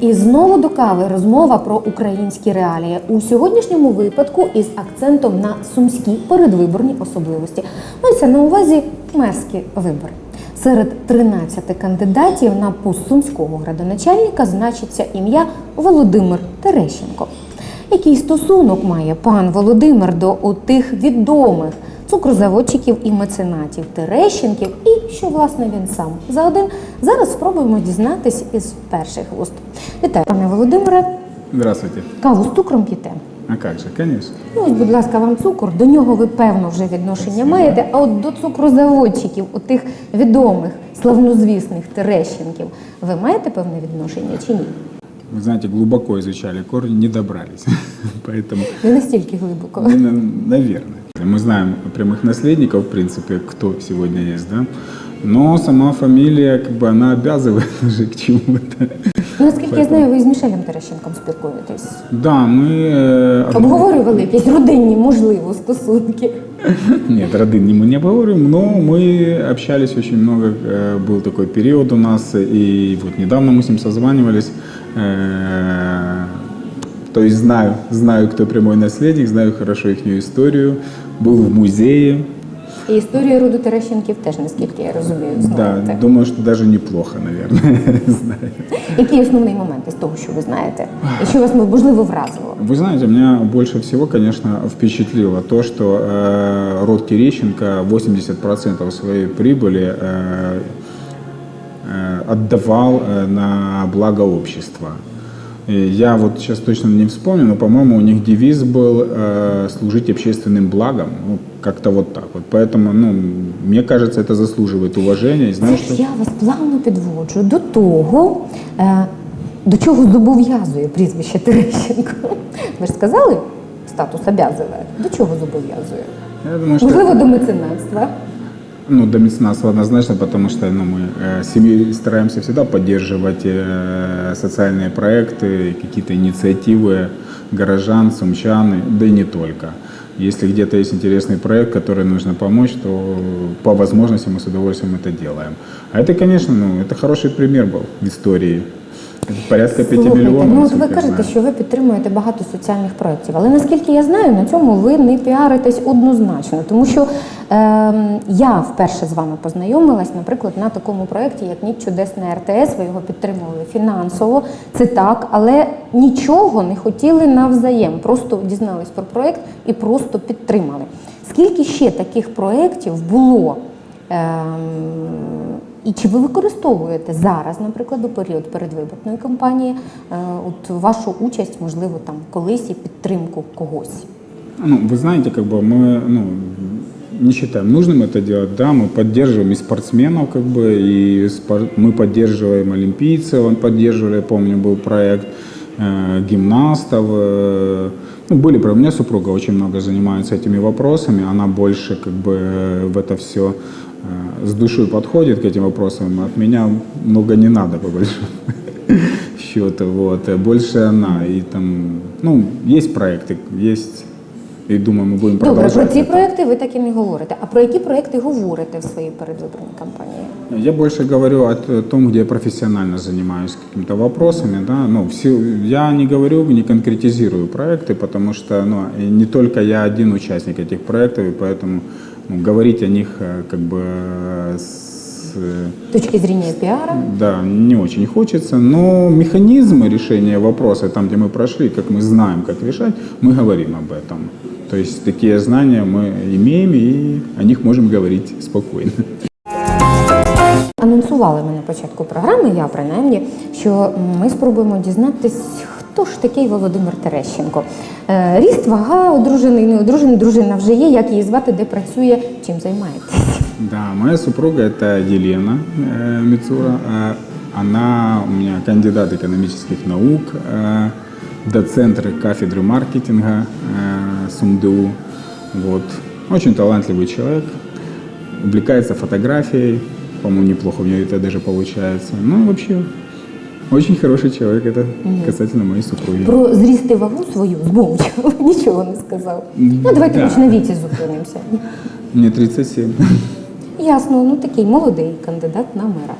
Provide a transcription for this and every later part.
І знову до кави розмова про українські реалії у сьогоднішньому випадку із акцентом на сумські передвиборні особливості. Мається на увазі мерські вибори. Серед 13 кандидатів на пост сумського градоначальника значиться ім'я Володимир Терещенко. Який стосунок має пан Володимир до отих відомих цукрозаводчиків і меценатів Терещенків, і що власне він сам за один зараз спробуємо дізнатись із перших вуст. Вітаю, пане Володимире. Здравствуйте. Каву з цукром п'єте? А как же, конечно. Ну, ось, будь ласка, вам цукор. До нього ви певно вже відношення маєте. А от до цукрозаводчиків, отих відомих, славнозвісних Терещенків, ви маєте певне відношення чи ні? Вы знаете, глубоко изучали корни, не добрались. Поэтому, Не настільки глибоко. ну, на- наверное. Мы знаем прямых наследников, в принципе, кто сегодня есть, да? Но сама фамилия, как бы, она обязывает уже к чему-то. Ну, Наскільки я знаю, ви з Мішелем Терещенком спілкуєтесь. Да, мы... э, Обговорювали якісь родинні, можливо, стосунки. Нет, роды мы не обговорим, но мы общались очень много. э, Был такой период у нас, и вот недавно мы с ним созванивались. э, То есть знаю, знаю, кто прямой наследник, знаю хорошо их историю. Был в музее. І історію роду Терещенків теж, наскільки я розумію, Да, знаєте. думаю, что даже неплохо, наверное, знаю. Які основні моменти з того, що ви знаєте, і що вас можливо вразило? Вы знаете, меня больше всего, конечно, впечатлило то, что э, род Терещенко 80% своей прибыли э, э, отдавал э, на благо общества. И я вот сейчас точно не вспомню, но, по-моему, у них девиз был э, «служить общественным благом». Ну, как-то вот так вот. Поэтому, ну, мне кажется, это заслуживает уважения. И знаю, Це что... ж я вас плавно підводжу до того, е, до чого зобов'язує прізвище Терещенко. Ви ж сказали, статус обязує. До чого зобов'язує? Я думаю, что... Можливо, до меценатства. Ну, до меценатства однозначно, потому что ну, мы э, семьей стараемся всегда поддерживать э, социальные проекты, какие-то инициативы горожан, сумчан, да и не только. Если где-то есть интересный проект, который нужно помочь, то по возможности мы с удовольствием это делаем. А это, конечно, ну, это хороший пример был в истории. Это порядка 5 Слухайте, миллионов. ну от насколько ви я кажете, знаю. що ви підтримуєте багато соціальних проєктів, але наскільки я знаю, на цьому ви не піаритесь однозначно, тому що ем, я вперше з вами познайомилась, наприклад, на такому проєкті, як Ніч Чудесне РТС. Ви його підтримували фінансово, це так, але нічого не хотіли навзаєм. Просто дізнались про проєкт і просто підтримали. Скільки ще таких проєктів було? Ем, і чи ви використовуєте зараз, наприклад, у період передвиборної кампанії, е, от вашу участь, можливо, там колись і підтримку когось? Ну, вы знаете, как бы мы ну, не считаем нужным это делать, да, мы поддерживаем и спортсменов, как бы, и спор- мы поддерживаем олимпийцев, он поддерживали, я помню, был проект э, гимнастов, э, ну, были, у меня супруга очень много занимается этими вопросами, она больше, как бы, э, в это все с душой подходит к этим вопросам, от меня много не надо, по большому счету, вот, Э, больше она, и там, ну, есть проекты, есть, и думаю, мы будем Добре, про продолжать. ці это. проекти ви так і не говорите. А про які проекти говорите в своїй передвиборній кампанії? Я больше говорю о т- том, где я профессионально занимаюсь какими-то вопросами, да, ну, все, я не говорю, не конкретизирую проекты, потому что, ну, и не только я один участник этих проектов, и поэтому ну, говорить о них э, как бы э, с, э, З точки зрення піара? Да, не очень хочется, но механизмы решения вопроса, там, где мы прошли, как мы знаем, как решать, мы говорим об этом. То есть такие знания мы имеем и о них можем говорить спокойно. Анонсували ми на початку програми, я принаймні, що ми спробуємо дізнатись, хто ж такий Володимир Терещенко. Е, Ріст, вага, одружений, не одружений, дружина вже є, як її звати, де працює, чим займаєтесь. Да, моя супруга это Елена э, Мицура. Э, она у меня кандидат экономических наук, э, доцент кафедры маркетинга э, СумДУ. Вот. Очень талантливый человек, увлекается фотографией, по-моему, неплохо у нее это даже получается. Ну, вообще, очень хороший человек, это касательно моей супруги. Про зріст і вагу свою змовчав, нічого не сказав. Ну, давайте Да. хоч на віці зупинимося. Мне 37. Ясно, ну такий молодий кандидат на мера.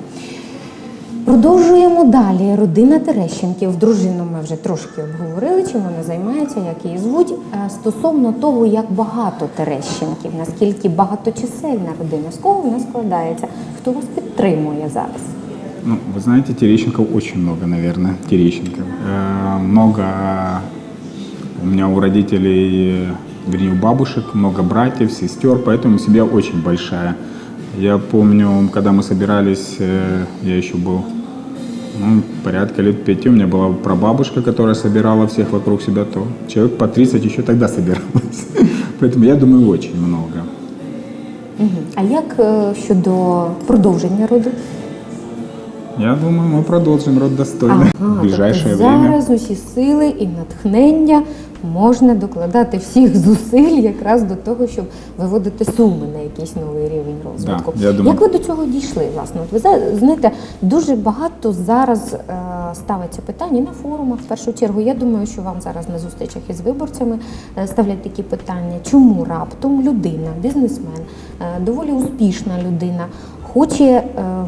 Продовжуємо далі. Родина Терещенків. Дружину ми вже трошки обговорили, чим вона займається, як її звуть. Е, Стосовно того, як багато Терещенків, наскільки багаточисельна родина, з кого вона складається, хто вас підтримує зараз? Ну, вы знаете, Терещенков очень много, наверное, Терещенков. Э, много у меня у родителей, э, вернее, у бабушек, много братьев, сестер, поэтому семья очень большая. Я помню, когда мы собирались, э, я еще был ну, порядка лет пяти, у меня была прабабушка, которая собирала всех вокруг себя, то человек по 30 еще тогда собиралось. Поэтому я думаю, очень много. А як е, щодо продовження роду? Я думаю, мы продолжим род достойно в ближайшее тобто время. зараз усі сили і натхнення можна докладати всіх зусиль якраз до того, щоб виводити суми на якийсь новий рівень розвитку. Да, я думаю- Як ви до цього дійшли? Власне, от ви знаєте, дуже багато зараз е, ставиться питань і на форумах. В першу чергу, я думаю, що вам зараз на зустрічах із виборцями е, ставлять такі питання, чому раптом людина, бізнесмен, е, доволі успішна людина, хоче ем,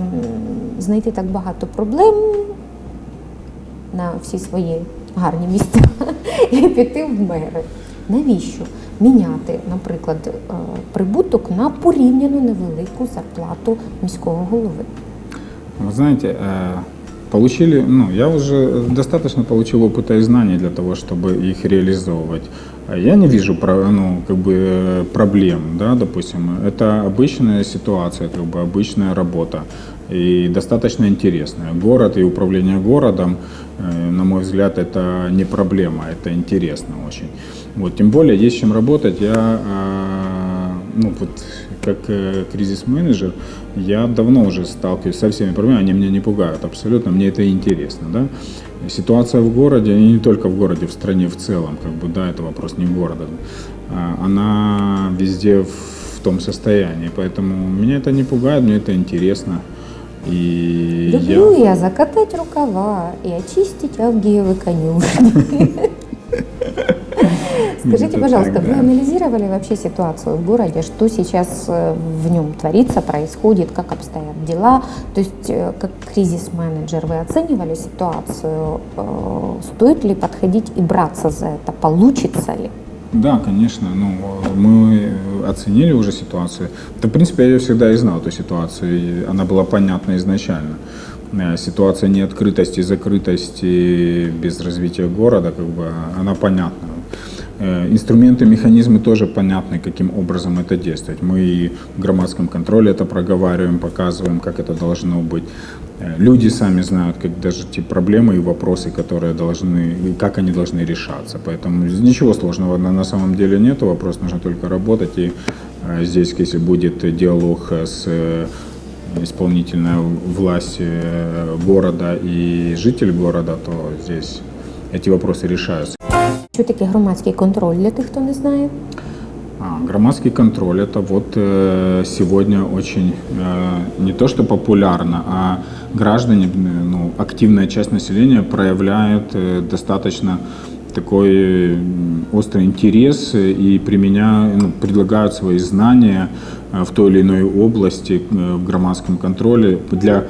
знайти так багато проблем на всі свої гарні місця і піти в мери. Навіщо міняти, наприклад, е, прибуток на порівняно невелику зарплату міського голови? Ви знаете, э, получили, ну, я уже достаточно получил опыта и знаний для того, чтобы их реализовывать. А Я не вижу ну, как бы, э, проблем, да, допустим. Это обычная ситуация, как бы обычная работа и достаточно интересная. Город и управление городом, э, на мой взгляд, это не проблема, это интересно очень. Вот, тем более есть чем работать. Я э, ну, вот, как э, кризис-менеджер, я давно уже сталкиваюсь со всеми проблемами, они меня не пугают абсолютно, мне это интересно, да. Ситуация в городе, и не только в городе, в стране в целом, как бы, да, это вопрос не города, а, она везде в, том состоянии, поэтому меня это не пугает, мне это интересно. И я... Люблю я закатать рукава и очистить Авгиевы конюшни. Скажите, пожалуйста, вы анализировали вообще ситуацию в городе? Что сейчас э, в нем творится, происходит, как обстоят дела? То есть, э, как кризис-менеджер, вы оценивали ситуацию? Э, Стоит ли подходить и браться за это? Получится ли? Да, конечно. Ну, мы оценили уже ситуацию. Да, в принципе, я ее всегда и знал, эту ситуацию. и Она была понятна изначально. Ситуация неоткрытости, закрытости без развития города, как бы, она понятна. Э, Инструменты, механизмы тоже понятны, каким образом это действовать. Мы и в громадском контроле это проговариваем, показываем, как это должно быть. Э, Люди сами знают, как даже те проблемы и вопросы, которые должны, и как они должны решаться. Поэтому ничего сложного на, самом деле нет. Вопрос нужно только работать. И э, здесь, если будет диалог с исполнительной властью города и житель города, то здесь эти вопросы решаются. Що таке громадський контроль для тих, хто не знає? А, Громадский контроль это вот э, сегодня очень э, не то что популярно, а граждане, э, ну, активная часть населения проявляет э, достаточно такой м, острый интерес э, и применяют, ну, предлагают свои знания э, в той или иной области э, в громадском контроле для к-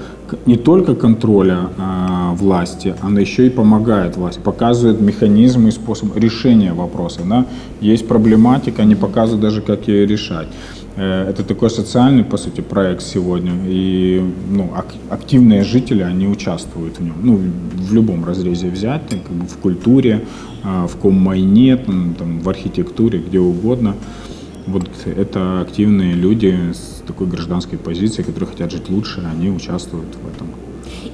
не только контроля а, власти, она еще и помогает власти, показывает механизмы и способ решения вопроса. Да? Есть проблематика, они показывают даже, как ее решать. Э, Это такой социальный, по сути, проект сегодня. И ну, ак- активные жители, они участвуют в нем. Ну, в любом разрезе взять, как бы в культуре, а, в коммайне, там, там, в архитектуре, где угодно. Вот это активные люди с такой гражданской позицией, которые хотят жить лучше, они участвуют в этом.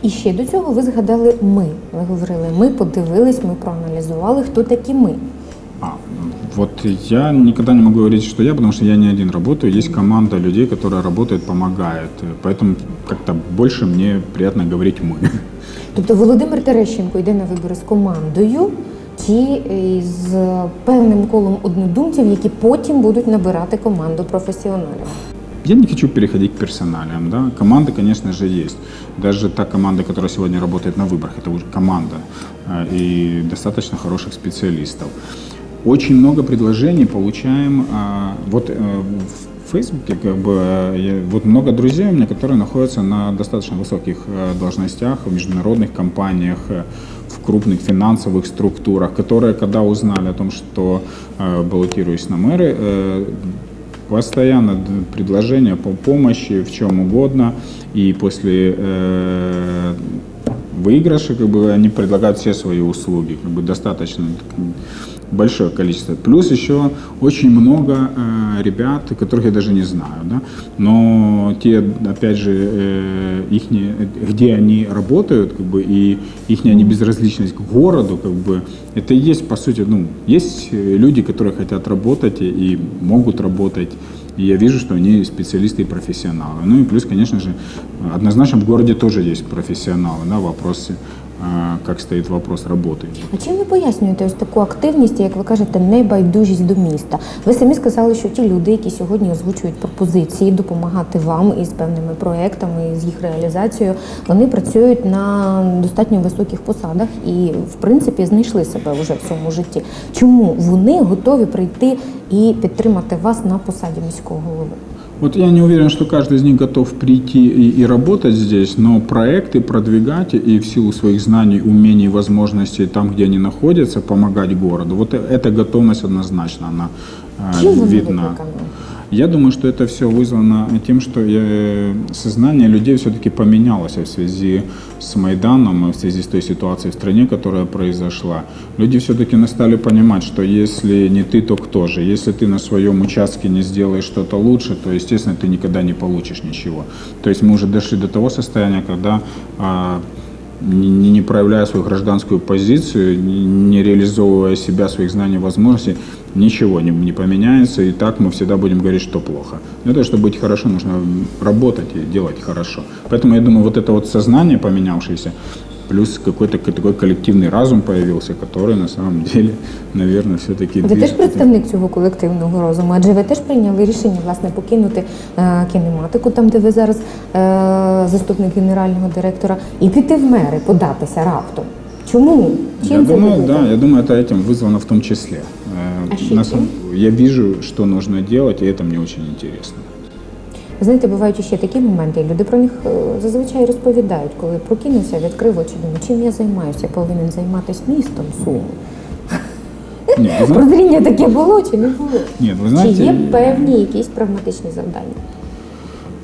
І ще до цього ви згадали ми. Ви говорили, ми подивились, ми проаналізували, хто такі ми. А, вот я никогда не могу говорить, что я, потому что я не один работаю. Есть команда людей, которая работает, помогает. Поэтому как-то больше мне приятно говорить мы. Тобто Володимир Терещенко йде на вибори з командою чи з певним колом однодумців, які потім будуть набирати команду професіоналів. Я не хочу переходить к персоналиям. Да? Команда, конечно же, есть. Даже та команда, которая сегодня работает на выборах, это уже команда э, и достаточно хороших специалистов. Очень много предложений получаем. а, Вот э, в Фейсбуке, как бы, э, вот много друзей у меня, которые находятся на достаточно высоких э, должностях в международных компаниях, э, в крупных финансовых структурах, которые, когда узнали о том, что э, баллотируюсь на мэры, э, постоянно д- предложения по помощи в чем угодно, и после э, выигрыша как бы они предлагают все свои услуги, как бы достаточно так, большое количество. Плюс еще очень много э, ребят, которых я даже не знаю, да, но те, опять же, э, ихние, где они работают, как бы, и их безразличность к городу, как бы, это и есть, по сути, ну, есть э, люди, которые хотят работать и, могут работать, и я вижу, что они специалисты и профессионалы. Ну и плюс, конечно же, однозначно в городе тоже есть профессионалы, да, в вопросе, а, как стоит вопрос работы. А чим ви пояснюєте ось таку активність, як ви кажете, небайдужість до міста? Ви самі сказали, що ті люди, які сьогодні озвучують пропозиції допомагати вам із певними проектами, з їх реалізацією, вони працюють на достатньо високих посадах і, в принципі, знайшли себе вже в цьому житті. Чому вони готові прийти і підтримати вас на посаді міського голови? Вот я не уверен, что каждый из них готов прийти и, и работать здесь, но проекты продвигать и в силу своих знаний, умений, возможностей там, где они находятся, помогать городу. Вот э- эта готовность однозначно, она э, вони видна. викликані? Я думаю, что это все вызвано тем, что э, сознание людей все-таки поменялось в связи с Майданом и в связи с той ситуацией в стране, которая произошла. Люди все-таки стали понимать, что если не ты, то кто же? Если ты на своем участке не сделаешь что-то лучше, то, естественно, ты никогда не получишь ничего. То есть мы уже дошли до того состояния, когда а, не, не- проявляя свою гражданскую позицию, не реализовывая себя, своих знаний, возможностей, ничего не, не поменяется, и так мы всегда будем говорить, что плохо. Для того, чтобы быть хорошо, нужно работать и делать хорошо. Поэтому я думаю, вот это вот сознание поменявшееся, плюс какой-то к- такой коллективный разум появился, который на самом деле, наверное, все-таки Ви теж представник цього колективного розуму, адже ви теж прийняли рішення власне покинути е, кінематику, там де ви зараз е, заступник генерального директора, і піти в мери, податися раптом. Чому? Чим Я це думаю, викликано? да, я думаю, это этим вызвано в том числе. Э, А ще на чим? сам- Я вижу, что нужно делать, и это мне очень интересно. Ви знаєте, бувають ще такі моменти, і люди про них е, зазвичай розповідають, коли прокинувся, відкрив очі, думаю, чим я займаюся? Я повинен займатися містом Суми. Нет, вы знаете, Прозріння таке було чи не було? нет, вы Чи знаете, є певні якісь прагматичні завдання?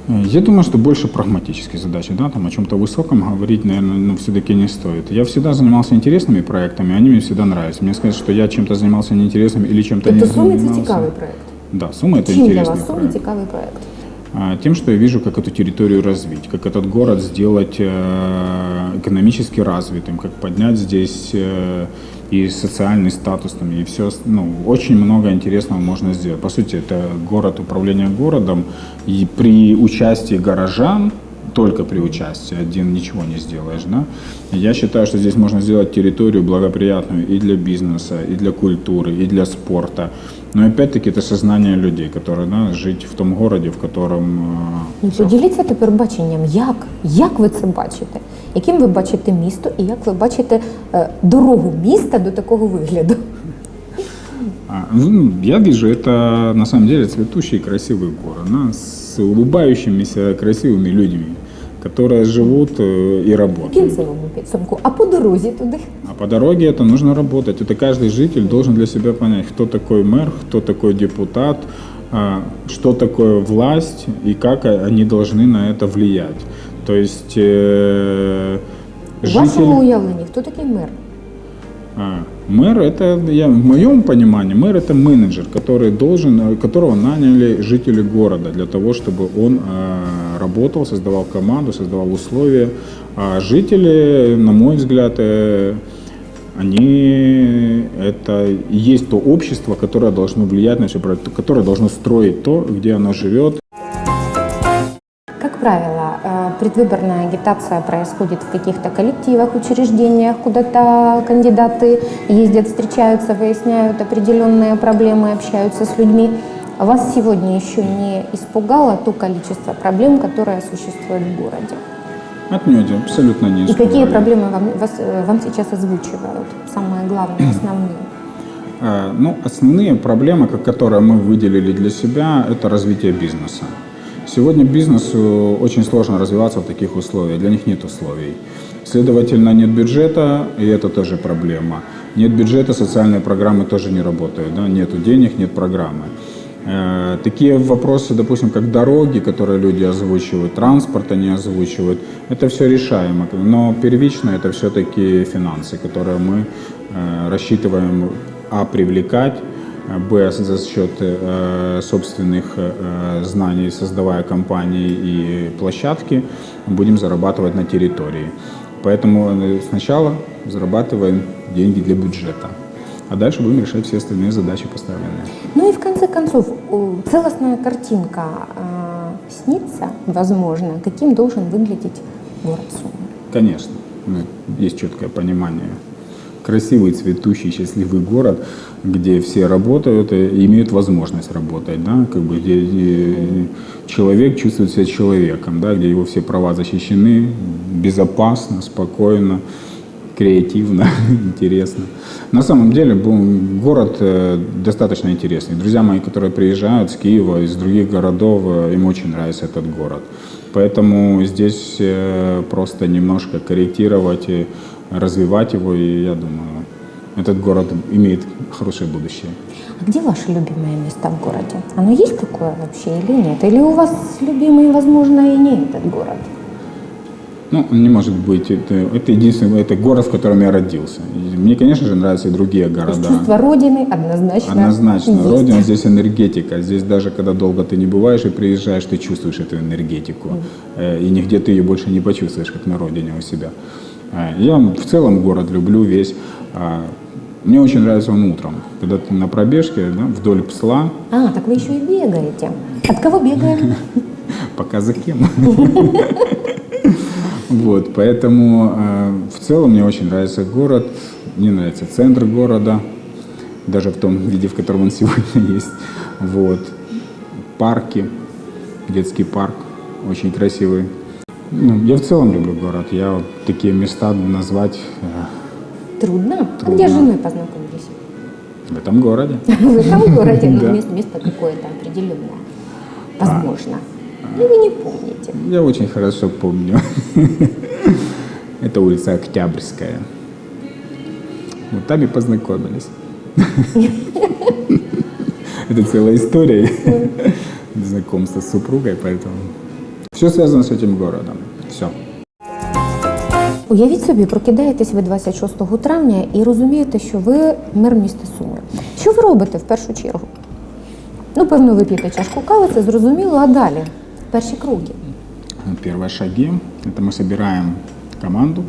Э, Я думаю, что больше прагматические задачи, да, там о чем-то высоком говорить, наверное, ну, все-таки не стоит. Я всегда занимался интересными проектами, они мне всегда нравятся. Мне сказать, что я чем-то занимался неинтересным или чем-то не Тобто Суми це занимался. цікавий проект. Да, Сумма это Чим для интересный вас Суми проект. цікавий проект? А, Тем, что я вижу, как эту территорию развить, как этот город сделать э, экономически развитым, как поднять здесь э, и социальный статус, там, и все, ну, очень много интересного можно сделать. По сути, это город, управление городом, и при участии горожан, только при участии один ничего не сделаешь, да? И Я считаю, что здесь можно сделать территорию благоприятную и для бизнеса, и для культуры, и для спорта. Но опять-таки это сознание людей, которые, да, жить в том городе, в котором э, Ну, всё поділіться тепер баченням, як? Як ви це бачите? Яким ви бачите місто і як ви бачите е, дорогу міста до такого вигляду? А, ну, я вижу, это на самом деле цветущий и красивый город, да, с улыбающимися красивыми людьми, которые живут э, и В работают. кінцевому підсумку. А по дорозі туди? А по дороге это нужно работать. Это каждый житель должен для себя понять, кто такой мэр, кто такой депутат, а, что такое власть и как о- они должны на это влиять. То есть э, У житель... вашому уявленні, хто такий мер? А, Мэр это, я, в моем понимании, мэр это менеджер, который должен, которого наняли жители города для того, чтобы он э, работал, создавал команду, создавал условия. А жители, на мой взгляд, э, они это есть то общество, которое должно влиять на все, которое должно строить то, где оно живет, правило, э, предвыборная агитация происходит в каких-то коллективах, учреждениях, куда-то кандидаты ездят, встречаются, выясняют определенные проблемы, общаются с людьми. Вас сегодня еще не испугало то количество проблем, которое существует в городе? Отнюдь, абсолютно не И какие испугали. проблемы вам, вас, э, вам сейчас озвучивают? Самые главные, основные. Э, Ну, основные проблемы, ко- которые мы выделили для себя, это развитие бизнеса. Сегодня бизнесу очень сложно развиваться в таких условиях, для них нет условий. Следовательно, нет бюджета, и это тоже проблема. Нет бюджета, социальные программы тоже не работают, да? нету денег, нет программы. Э, Такие вопросы, допустим, как дороги, которые люди озвучивают, транспорт они озвучивают, это все решаемо. Но первично это все-таки финансы, которые мы э, рассчитываем а привлекать, б за счет э, собственных э, знаний, создавая компании и площадки, будем зарабатывать на территории. Поэтому э, сначала зарабатываем деньги для бюджета, а дальше будем решать все остальные задачи поставленные. Ну и в конце концов, целостная картинка снится, возможно, каким должен выглядеть город Сумы. Конечно, ну, есть четкое понимание. Красивый, цветущий, счастливый город, где все работают и имеют возможность работать, да, как бы где человек чувствует себя человеком, да, где его все права защищены, безопасно, спокойно, креативно, интересно. На самом деле город э, достаточно интересный. Друзья мои, которые приезжают с Киева, из других городов, э, им очень нравится этот город. Поэтому здесь э, просто немножко корректировать развивать его, и я думаю, этот город имеет хорошее будущее. А где ваше любимое место в городе? Оно есть такое вообще или нет? Или у вас любимый, возможно, и не этот город? Ну, не может быть. Это, это единственный, это город, в котором я родился. И мне, конечно же, нравятся и другие города. чувство родины однозначно Однозначно. есть. Родина здесь энергетика. Здесь даже когда долго ты не бываешь и приезжаешь, ты чувствуешь эту энергетику. Э, И нигде ты ее больше не почувствуешь, как на родине у себя. Я в целом город люблю весь. А, Мне очень нравится он утром, когда ты на пробежке да, вдоль псла, А, так вы еще и бегаете. От кого бегаем? пока за кем. Вот, поэтому э, в целом мне очень нравится город, мне нравится центр города, даже в том виде, в котором он сегодня есть. Вот, парки, детский парк очень красивый. Ну, я в целом люблю город. Я вот такие места назвать э, Трудно. А Трудно. где с женой познакомились? в этом городе. В этом городе ну, Да. место, место какое-то определенное. Возможно. Или вы не помните? Я очень хорошо помню. Это улица Октябрьская. Вот там и познакомились. Это целая история знакомства с супругой, поэтому все связано с этим городом. Все. Уявіть собі, прокидаєтесь ви 26 травня і розумієте, що ви мер міста Суми. Що ви робите в першу чергу? Ну, певно, ви п'єте чашку кави, це зрозуміло, а далі перші кроки. Первые шаги – это мы собираем команду,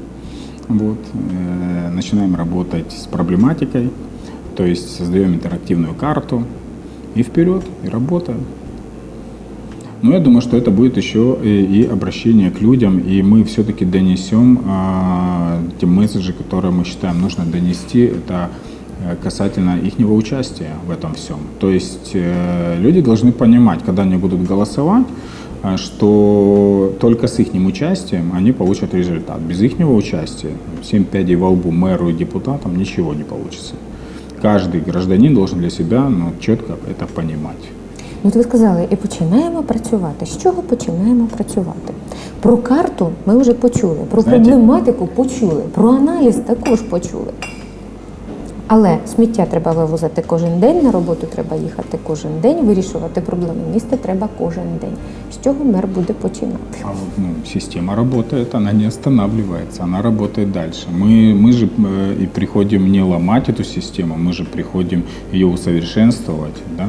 вот, э, начинаем работать с проблематикой, то есть создаем интерактивную карту и вперед, и работаем. Но я думаю, что это будет еще и, и обращение к людям, и мы все-таки донесем а, те месседжи, которые мы считаем нужно донести, это э, касательно их участия в этом всем. То есть э, люди должны понимать, когда они будут голосовать, а, что только с их участием они получат результат. Без их участия, 7 пядей во лбу мэру и депутатам, ничего не получится. Каждый гражданин должен для себя ну, четко это понимать. Ну, от ви сказали, і починаємо працювати. З чого починаємо працювати? Про карту ми вже почули, про Знаєте- проблематику почули, про аналіз також почули. Але сміття треба вивозити кожен день, на роботу треба їхати кожен день, вирішувати проблеми міста треба кожен день. З чого мер буде починати? А вот, ну, система работает, она не останавливается, она работает дальше. Мы, мы же э, и приходим не ломать эту систему, мы же приходим ее усовершенствовать. Да?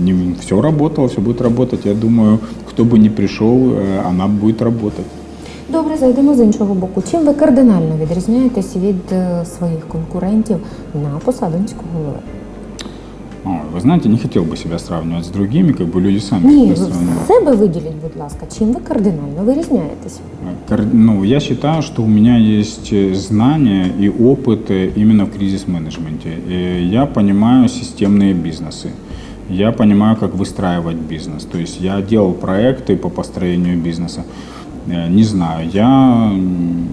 Не, все работало, все будет работать. Я думаю, кто бы ни пришел, э, она будет работать. Добре, зайдемо з іншого боку. Чим ви кардинально відрізняєтесь від е, своїх конкурентів на посаду міського голови? О, вы знаете, не хотел бы себя сравнивать с другими, как бы люди сами Ні, себя ви сравнивают. себе виділіть, будь ласка, чим ви кардинально вирізняєтесь? Кар- Ну, я считаю, что у меня есть э, знания и опыт э, именно в кризис-менеджменте. Э, Я понимаю системные бизнесы. Я понимаю, как выстраивать бизнес. То есть я делал проекты по построению бизнеса. Э, Не знаю, я м,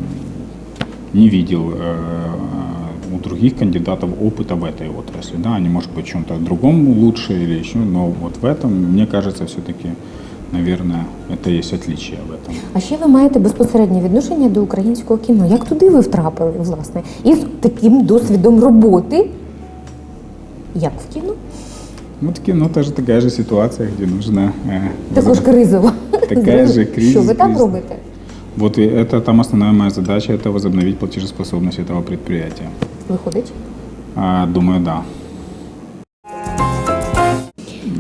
не видел э, у других кандидатов опыта в этой отрасли. Да, они, может быть, в чем-то другом лучше или еще, но вот в этом, мне кажется, все-таки, наверное, это есть отличие в этом. А ще ви маєте безпосереднє відношення до українського кіно. Як туди ви втрапили, власне, із таким досвідом роботи, як в кіно? Вот кино тоже такая же ситуация, где нужно... э, Також кризова. Такая же кризис, Що ви там кризис. робите? Вот и это там основная моя задача, это возобновить платежеспособность этого предприятия. Виходить? А, думаю, да.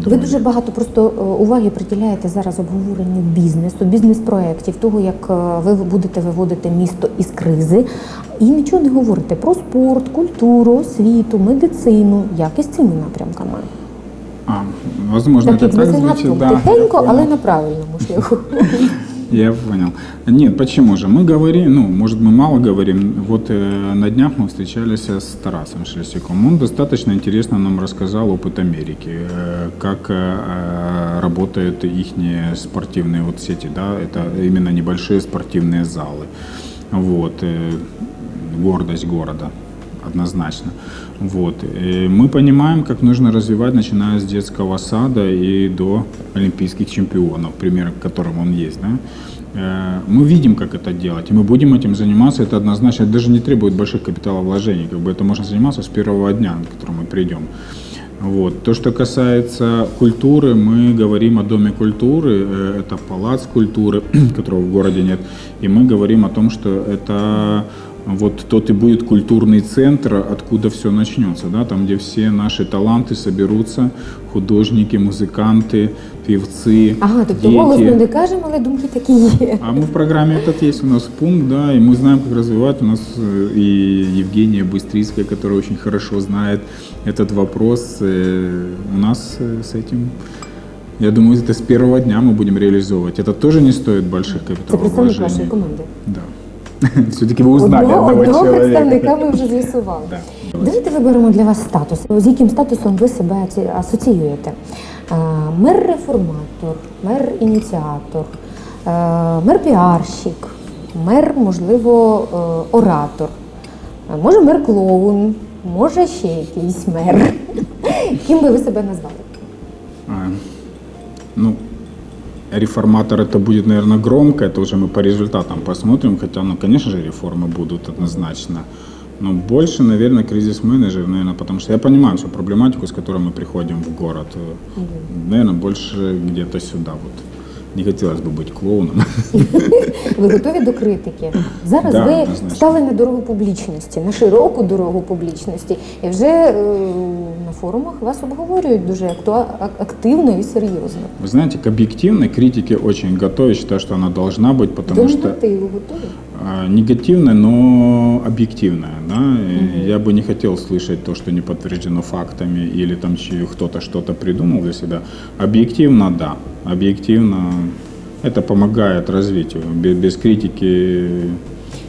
Ви дуже багато просто е, уваги приділяєте зараз обговоренню бізнесу, бізнес-проєктів, того, як е, ви будете виводити місто із кризи, і нічого не говорите про спорт, культуру, освіту, медицину. Як із цими напрямками? А, возможно, это так звучит, да. тихенько, я але понял. на правильному шляху. Я понял. Нет, почему же? Мы говорим, ну, может, мы мало говорим. Вот э, на днях мы встречались с Тарасом Шелестяком. Он достаточно интересно нам рассказал опыт Америки, э, как э, работают их спортивные вот сети, да, это именно небольшие спортивные залы. Вот, э, гордость города однозначно. Вот. И мы понимаем, как нужно развивать, начиная с детского сада и до олимпийских чемпионов, пример к которым он есть. Да? Э, Мы видим, как это делать, и мы будем этим заниматься. Это однозначно это даже не требует больших капиталовложений. Как бы это можно заниматься с первого дня, на который мы придем. Вот. То, что касается культуры, мы говорим о Доме культуры, э, это палац культуры, которого в городе нет, и мы говорим о том, что это вот тот и будет культурный центр, откуда все начнется, да, там, где все наши таланты соберутся, художники, музыканты, певцы, Ага, тобто дети. голосно не кажемо, але думки такі є. А мы в программе этот есть у нас пункт, да, и мы знаем, как развивать. У нас э, и Евгения Быстрицкая, которая очень хорошо знает этот вопрос. Э, У нас э, с этим, я думаю, это с первого дня мы будем реализовывать. Это тоже не стоит больших Це представник вашої капиталовложений. команди. Да. Все-таки вы узнали Одного, одного, одного представника ми вже з'ясували. Да. Давайте виберемо для вас статус. З яким статусом ви себе асоціюєте? Мер-реформатор, мер-ініціатор, мер-піарщик, мер, можливо, е, оратор, може мер-клоун, може ще якийсь мер. Ким би ви себе назвали? А, Ну, реформатор это будет, наверное, громко, это уже мы по результатам посмотрим, хотя, ну, конечно же, реформы будут однозначно. Но больше, наверное, кризис-менеджер, наверное, потому что я понимаю всю проблематику, с которой мы приходим в город. Наверное, больше где-то сюда вот. Не хотелось бы быть клоуном. Ви готові до критики? Зараз Да, ви однозначно. стали на дорогу публічності, на широку дорогу публічності. І вже е, на форумах вас обговорюють дуже актуа- ак- активно і серйозно. Вы знаете, к объективной критике очень готов. Я считаю, что она должна быть, потому До что негативу готові? А, Негативное, но объективное. Да? И Я бы не хотел слышать то, что не подтверждено фактами или там чи- кто-то что-то придумал для себя. Объективно, да. Объективно это помогает развитию. Без, без критики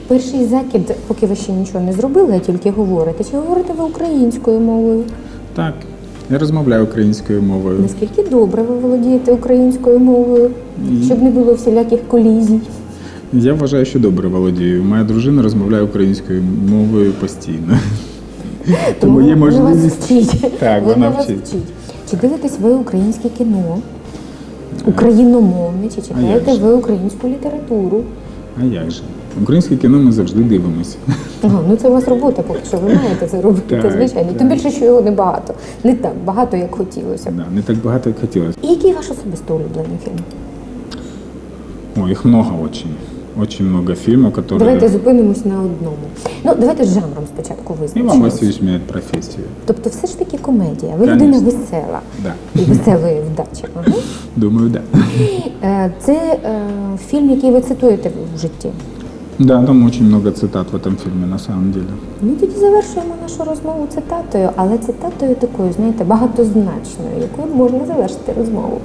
Перший закид, поки ви ще нічого не зробили, а тільки говорите. Чи говорите ви українською мовою? так. Я розмовляю українською мовою. Наскільки добре ви володієте українською мовою, щоб не було всіляких колізій? Я вважаю, що добре володію. Моя дружина розмовляє українською мовою постійно. Тому є вона вас можливість. вчить. Так, вона вчить. вчить. Чи дивитесь ви українське кіно? Україномовне, чи читаєте ви українську літературу? А як же? Українське кіно ми завжди дивимося. Ага, ну це у вас робота, поки що ви маєте це робити, Так, звичайно. так. Тим більше, що його небагато. Не так багато, як хотілося. Да, не так багато, як хотілося. І який ваш особисто улюблений фільм? О, їх много очень. Очень много фильмов, которые... Давайте зупинимось на одному. Ну, давайте з жанром спочатку визначимось. Васильевич меняет профессию. Тобто все ж таки комедія. Ви Конечно. людина весела Да. і веселої вдачі. Ага. Думаю, да. Е, Це е, фільм, який ви цитуєте в житті. Да, там очень много цитат в этом фильме, на самом деле. Ми тоді завершуємо нашу розмову цитатою, але цитатою такою, знаєте, багатозначною, якою можна завершити розмову.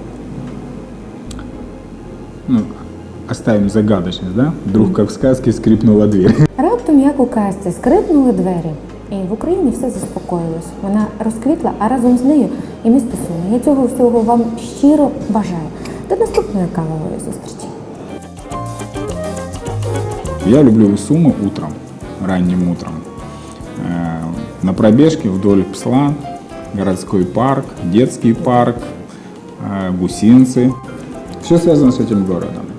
Ну, оставим загадочность, да? Вдруг, как в сказке, скрипнула дверь. Раптом, як у казці, скрипнули двері, і в Україні все заспокоїлось. Вона розквітла, а разом з нею і місто Суми. Я цього всього вам щиро бажаю. До наступної кавової зустрічі. Я люблю Сумы утром, ранним утром. Э, на пробежке вдоль Псла, городской парк, детский парк, э, гусинцы. Все связано с этим городом. Все.